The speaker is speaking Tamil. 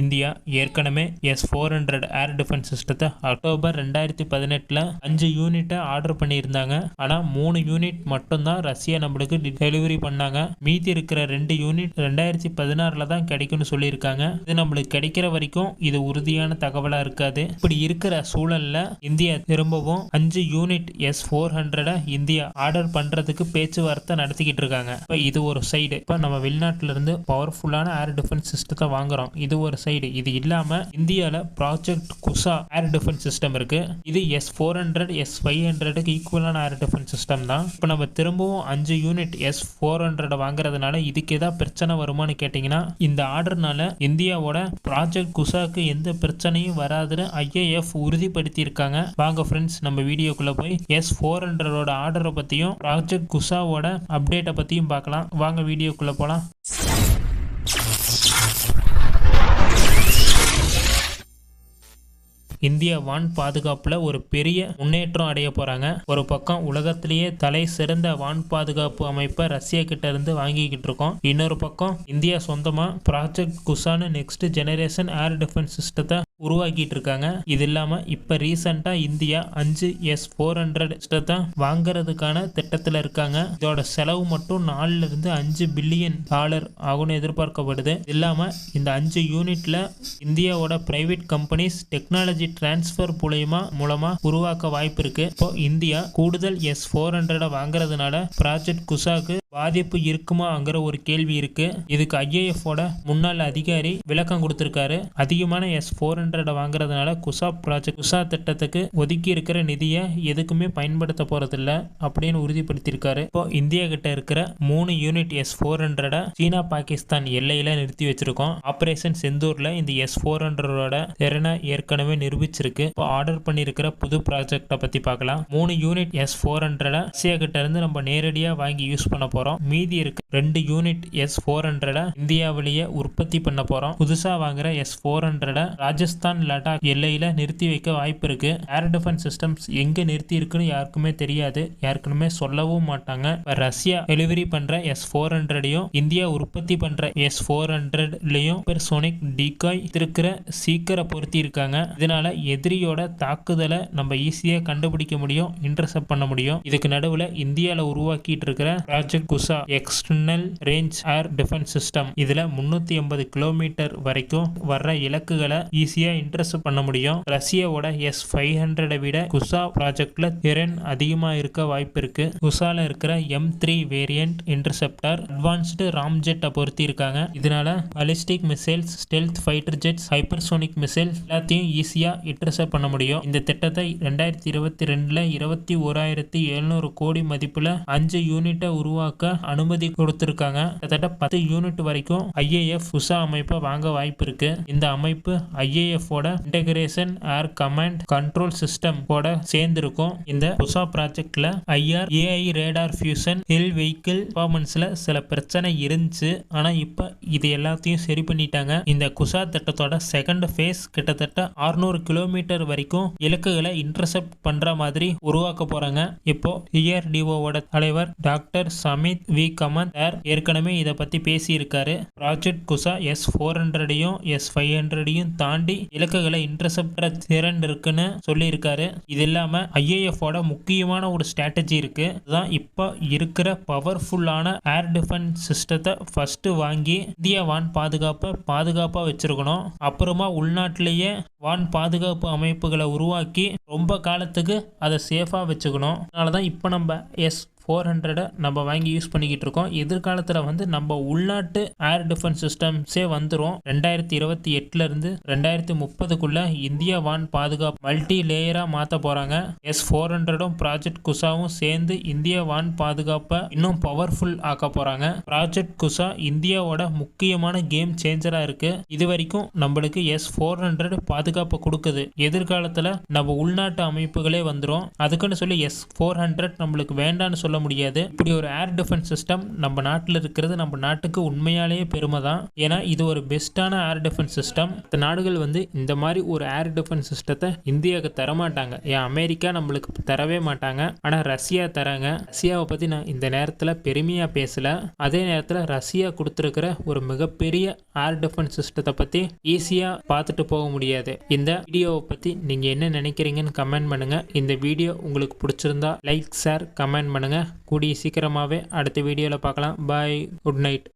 இந்தியா ஏற்கனவே S four hundred air defence சிஸ்டத்தை அக்டோபர் ரெண்டாயிரத்தி பதினெட்டில் அஞ்சு யூனிட்டை ஆர்டர் பண்ணியிருந்தாங்க. ஆனால் மூணு யூனிட் மட்டும்தான் ரஷ்யா நம்மளுக்கு டெலிவரி பண்ணாங்க. மீதி இருக்கிற ரெண்டு யூனிட் ரெண்டாயிரத்தி பதினாறில் தான் கிடைக்கும்னு சொல்லியிருக்காங்க. இது நம்மளுக்கு கிடைக்கிற வரைக்கும் இது உறுதியான தகவலாக இருக்காது. இப்படி இருக்கிற சூழலில் இந்தியா திரும்பவும் அஞ்சு யூனிட் எஸ் ஃபோர் ஹண்ட்ரடை இந்தியா ஆர்டர் பண்ணுறதுக்கு பேச்சுவார்த்தை நடத்திக்கிட்டு இருக்காங்க. இப்போ இது ஒரு சைடு இப்போ நம்ம வெளிநாட்டிலிருந்து பவர்ஃபுல்லான ஏர் டிஃபென்ஸ் சிஸ்டத்தை வாங்குறோம். இது ஒரு சைடு இது இல்லாம இந்தியாவில் project Kusha air defence system இருக்கு. இது S four hundred S five ஹண்ட்ரடுக்கு ஈக்குவலான ஏர் டிஃபென்ஸ் சிஸ்டம் தான். இப்போ நம்ம திரும்பவும் அஞ்சு யூனிட் எஸ் ஃபோர் ஹண்ட்ரட் வாங்குறதுனால இதுக்கு ஏதாவது பிரச்சனை வருமான்னு கேட்டிங்கன்னா இந்த ஆர்டர்னால இந்தியாவோட ப்ராஜெக்ட் குசாக்கு எந்த பிரச்சனையும் வராதுன்னு ஐஏஎஃப் உறுதிப்படுத்தி இருக்காங்க வாங்க ஃப்ரெண்ட்ஸ் நம்ம வீடியோக்குள்ள போய் எஸ் ஃபோர் ஹண்ட்ரடோட ஆர்டரை பற்றியும் ப்ராஜெக்ட் குசாவோட அப்டேட்டை பற்றியும் பார்க்கலாம். வாங்க வீடியோக்குள்ள போகலாம் இந்திய வான் பாதுகாப்புல ஒரு பெரிய முன்னேற்றம் அடைய போறாங்க. ஒரு பக்கம் உலகத்திலேயே தலை சிறந்த வான் பாதுகாப்பு அமைப்பை ரஷ்யா கிட்ட இருந்து வாங்கிக்கிட்டு இருக்கோம். இன்னொரு பக்கம் இந்தியா சொந்தமா ப்ராஜெக்ட் குசானு நெக்ஸ்ட் ஜெனரேஷன் ஏர் டிஃபென்ஸ் சிஸ்டத்தை உருவாக்கிட்டு இருக்காங்க இது இல்லாம இப்ப ரீசெண்டா இந்தியா அஞ்சு எஸ் ஃபோர் ஹண்ட்ரட் தான் வாங்குறதுக்கான திட்டத்துல இருக்காங்க. இதோட செலவு மட்டும் நாலுல இருந்து அஞ்சு பில்லியன் டாலர் ஆகும்னு எதிர்பார்க்கப்படுது. இது இல்லாம இந்த அஞ்சு யூனிட்ல இந்தியாவோட பிரைவேட் கம்பெனிஸ் டெக்னாலஜி டிரான்ஸ்ஃபர் மூலயமா மூலமா உருவாக்க வாய்ப்பு இருக்கு. இப்போ இந்தியா கூடுதல் எஸ் ஃபோர் ஹண்ட்ரட வாங்குறதுனால ப்ராஜெக்ட் குசாக்கு பாதிப்பு இருக்குமாங்கிற ஒரு கேள்வி இருக்கு. இதுக்கு ஐஏஎஃப்போட முன்னாள் அதிகாரி விளக்கம் கொடுத்திருக்காரு. அதிகமான எஸ் ஃபோர் ஹண்ட்ரட வாங்குறதுனால குசா ப்ராஜெக்ட் குசா திட்டத்துக்கு ஒதுக்கி இருக்கிற நிதியை எதுக்குமே பயன்படுத்த போறதில்ல அப்படின்னு உறுதிப்படுத்தியிருக்காரு. இப்போ இந்தியா கிட்ட இருக்கிற மூணு unit S four ஹண்ட்ரட China Pakistan எல்லையில நிறுத்தி வச்சிருக்கோம். ஆபரேஷன் செந்தூர்ல இந்த எஸ் ஃபோர் ஹண்ட்ரடோட திறனை ஏற்கனவே நிரூபிச்சிருக்கு. இப்போ ஆர்டர் பண்ணியிருக்கிற புது ப்ராஜெக்டை பத்தி பார்க்கலாம். மூணு யூனிட் எஸ் ஃபோர் ஹண்ட்ரட ரஷ்யா கிட்ட இருந்து நம்ம நேரடியாக வாங்கி யூஸ் பண்ண போறோம். மீதி இருக்கு ரெண்டு யூனிட் எஸ் ஃபோர் ஹண்ட்ரட இந்தியாவிலேயே உற்பத்தி பண்ண போறோம். புதுசா வாங்குற எஸ் ஃபோர் ஹண்ட்ரட ராஜஸ்தான் லடாக் எல்லையில நிறுத்தி வைக்க வாய்ப்பு இருக்கு. ஏர் டிஃபென்ஸ் சிஸ்டம்ஸ் எங்க நிறுத்தி இருக்குன்னு யாருக்குமே தெரியாது. யாருக்குமே சொல்லவும் மாட்டாங்க. ரஷ்யா டெலிவரி பண்ற எஸ் ஃபோர் ஹண்ட்ரடையும் இந்தியா உற்பத்தி பண்ற எஸ் ஃபோர் ஹண்ட்ரட்லயும் பெர்சோனிக் டிகாய் இருக்கிற சீக்கிரம் பொருத்தி இருக்காங்க. இதனால எதிரியோட தாக்குதலை நம்ம ஈஸியா கண்டுபிடிக்க முடியும் இன்டர்செப்ட் பண்ண முடியும். இதுக்கு நடுவுல இந்தியாவில் உருவாக்கிட்டு இருக்கிற project Kusha external range air defence system. இதுல முன்னூத்தி எண்பது கிலோமீட்டர் வரைக்கும் வர்ற இலக்குகளை ஈஸியா இன்டர்செப்ட் பண்ண முடியும். ரஷ்யாவோட எஸ் ஃபைவ் ஹண்ட்ரடை விட குசா ப்ராஜெக்ட்ல திறன் அதிகமா இருக்க வாய்ப்பு இருக்கு. குசால இருக்கிற M three variant interceptor advanced ராம்ஜெட்டை பொருத்தி இருக்காங்க. இதனால ballistic missiles stealth fighter jets hypersonic missiles எல்லாத்தையும் ஈஸியா இன்டர்செப்ட் பண்ண முடியும். இந்த திட்டத்தை ரெண்டாயிரத்தி இருபத்தி ரெண்டுல இருபத்தி ஓராயிரத்தி எழுநூறு கோடி மதிப்புல அஞ்சு யூனிட்டை உருவாக்க அனுமதி கொடுத்திருக்காங்க. கிட்டத்தட்ட பத்து யூனிட் வரைக்கும் ஐஏஎஃப் உஷா அமைப்பை வாங்க வாய்ப்பு இருக்கு இந்த அமைப்பு ஐஏஎஃப் ஓட integration air command control system கூட சேர்ந்திருக்கும். இந்த உஷா ப்ராஜெக்ட்ல IR AI radar fusion kill vehicle பர்ஃபார்மன்ஸ்ல சில பிரச்சனை இருந்துச்சு. ஆனா இப்ப இது எல்லாத்தையும் சரி பண்ணிட்டாங்க. இந்த குசா திட்டத்தோட செகண்ட் ஃபேஸ் கிட்டத்தட்ட 600 கிலோமீட்டர் வரைக்கும் இலக்குகளை இன்டர்செப்ட் பண்ற மாதிரி உருவாக்க போறாங்க. இப்போ டிஆர்டிஓவோட தலைவர் doctor Samir V Kamat sir ஏற்கனவே இதை பத்தி பேசியிருக்காரு. ப்ராஜெக்ட் குசா எஸ் ஃபோர் ஹண்ட்ரடையும் எஸ் ஃபைவ் ஹண்ட்ரடையும் தாண்டி இலக்குகளை இன்டர்செப்டர் திறன் இருக்குன்னு சொல்லியிருக்காரு. இது இல்லாம ஐஏஎஃப் முக்கியமான ஒரு ஸ்ட்ராட்டஜி இருக்கு. அதுதான் இப்போ இருக்கிற பவர்ஃபுல்லான ஏர் டிஃபென்ஸ் சிஸ்டத்தை ஃபர்ஸ்ட் வாங்கி இந்திய வான் பாதுகாப்பை பாதுகாப்பாக வச்சிருக்கணும். அப்புறமா உள்நாட்டிலேயே வான் பாதுகாப்பு அமைப்புகளை உருவாக்கி ரொம்ப காலத்துக்கு அதை சேஃபாக வச்சுக்கணும். அதனால தான் இப்போ நம்ம எஸ் ஃபோர் ஹண்ட்ரடை நம்ம வாங்கி யூஸ் பண்ணிக்கிட்டு இருக்கோம். எதிர்காலத்தில் வந்து நம்ம உள்நாட்டு ஏர் டிஃபென்ஸ் சிஸ்டம்ஸே வந்துடும் ரெண்டாயிரத்தி இருபத்தி எட்டுலேருந்து ரெண்டாயிரத்தி முப்பதுக்குள்ளே இந்தியா வான் பாதுகாப்பு மல்டி லேயராக மாற்ற போகிறாங்க எஸ் ஃபோர் ஹண்ட்ரடும் ப்ராஜெக்ட் குசாவும் சேர்ந்து இந்திய வான் பாதுகாப்பை இன்னும் பவர்ஃபுல் ஆக்க போகிறாங்க ப்ராஜெக்ட் குசா இந்தியாவோட முக்கியமான கேம் சேஞ்சராக இருக்குது இது வரைக்கும் நம்மளுக்கு எஸ் ஃபோர் ஹண்ட்ரட் பாதுகாப்பை கொடுக்குது. எதிர்காலத்தில் நம்ம உள் உள்நாட்டு அமைப்புகளே வந்துடும் அதுக்குன்னு சொல்லி எஸ் ஃபோர் ஹண்ட்ரட் நம்மளுக்கு வேண்டான்னு சொல்ல முடியாது. இப்படி ஒரு ஏர் டிஃபென்ஸ் சிஸ்டம் நம்ம நாட்டில் இருக்கிறது நம்ம நாட்டுக்கு உண்மையாலேயே பெருமை தான். ஏன்னா இது ஒரு பெஸ்ட்டான ஏர் டிஃபென்ஸ் சிஸ்டம் இந்த நாடுகள் வந்து இந்த மாதிரி ஒரு ஏர் டிஃபென்ஸ் சிஸ்டத்தை இந்தியாவுக்கு தரமாட்டாங்க. ஏன் அமெரிக்கா நம்மளுக்கு தரவே மாட்டாங்க. ஆனால் ரஷ்யா தராங்க. ரஷ்யாவை பற்றி நான் இந்த நேரத்தில் பெருமையாக பேசலை. அதே நேரத்தில் ரஷ்யா கொடுத்துருக்கிற ஒரு மிகப்பெரிய ஏர் டிஃபென்ஸ் சிஸ்டத்தை பற்றி ஈஸியாக பார்த்துட்டு போக முடியாது. இந்த வீடியோவை பற்றி நீங்கள் என்ன நினைக்கிறீங்க நினைக்கிறீங்கன்னு கமெண்ட் பண்ணுங்கள் இந்த வீடியோ உங்களுக்கு பிடிச்சிருந்தா லைக் ஷேர் கமெண்ட் பண்ணுங்கள் கூடிய சீக்கிரமாகவே அடுத்த வீடியோவில் பார்க்கலாம். Bye good night